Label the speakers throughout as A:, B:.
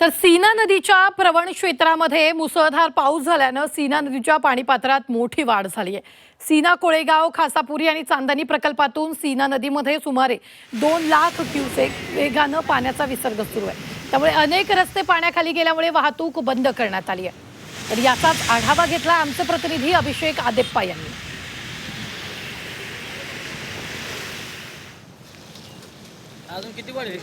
A: तर सीना नदीच्या प्रवण क्षेत्रामध्ये मुसळधार पाऊस झाल्यानं सीना नदीच्या पाणीपात्रात मोठी वाढ झाली आहे. सीना कोळेगाव खासापुरी आणि चांदणी प्रकल्पातून सीना नदीमध्ये सुमारे दोन लाख क्युसेक वेगानं पाण्याचा विसर्ग सुरू आहे. त्यामुळे अनेक रस्ते पाण्याखाली गेल्यामुळे वाहतूक बंद करण्यात आली आहे. तर याचाच आढावा घेतला आमचे प्रतिनिधी अभिषेक आदेप्पा यांनी.
B: अजून किती वाढेल?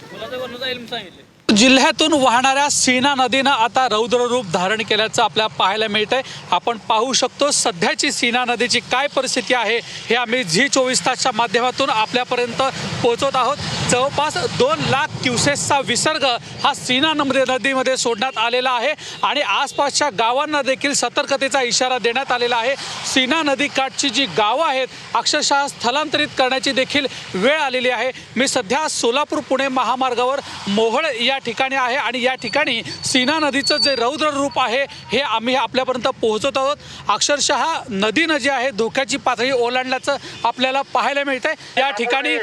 B: जाईल सांगितले
C: जिल्ह्यातून वाहणाऱ्या सीना नदीनं आता रौद्र रूप धारण केल्याचं आपल्याला पाहायला मिळतंय. आपण पाहू शकतो सध्याची सीना नदीची काय परिस्थिती आहे हे आम्ही झी चोवीस तासच्या माध्यमातून आपल्यापर्यंत पोहोचवत आहोत. जवळपास दोन लाख क्युसेसचा विसर्ग हा सीना नदी नदीमध्ये सोडण्यात आलेला आहे आणि आसपासच्या गावांना देखील सतर्कतेचा इशारा देण्यात आलेला आहे. सीना नदीकाठची जी गावं आहेत अक्षरशः स्थलांतरित करण्याची देखील वेळ आलेली आहे. मी सध्या सोलापूर पुणे महामार्गावर मोहळ या ठिकाणी आहे आणि या ठिकाणी सीना नदीचं जे रौद्र रूप आहे हे आम्ही आपल्यापर्यंत पोहोचत आहोत. अक्षरशः नदीनं जी आहे धोक्याची पातळी ओलांडल्याचं आपल्याला पाहायला मिळतंय. या ठिकाणी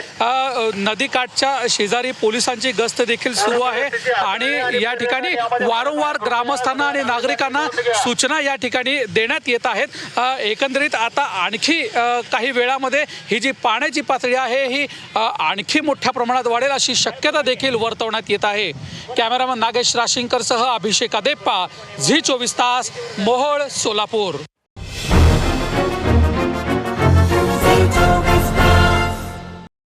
C: नदीकाठच्या शेजारी पोलिसांची गस्त देखील सुरू आहे. आणि या ठिकाणी वारंवार ग्रामस्थांना आणि नागरिकांना सूचना या ठिकाणी देण्यात येत आहेत. एकंदरीत आता आणखी काही वेळामध्ये ही जी पाण्याची पातळी आहे ही आणखी मोठ्या प्रमाणात वाढेल अशी शक्यता देखील वर्तवण्यात येत आहे. कॅमेरामन नागेश राशिंकरसह अभिषेक अदेप्पा झी चोवीस तास मोहोळ सोलापूर.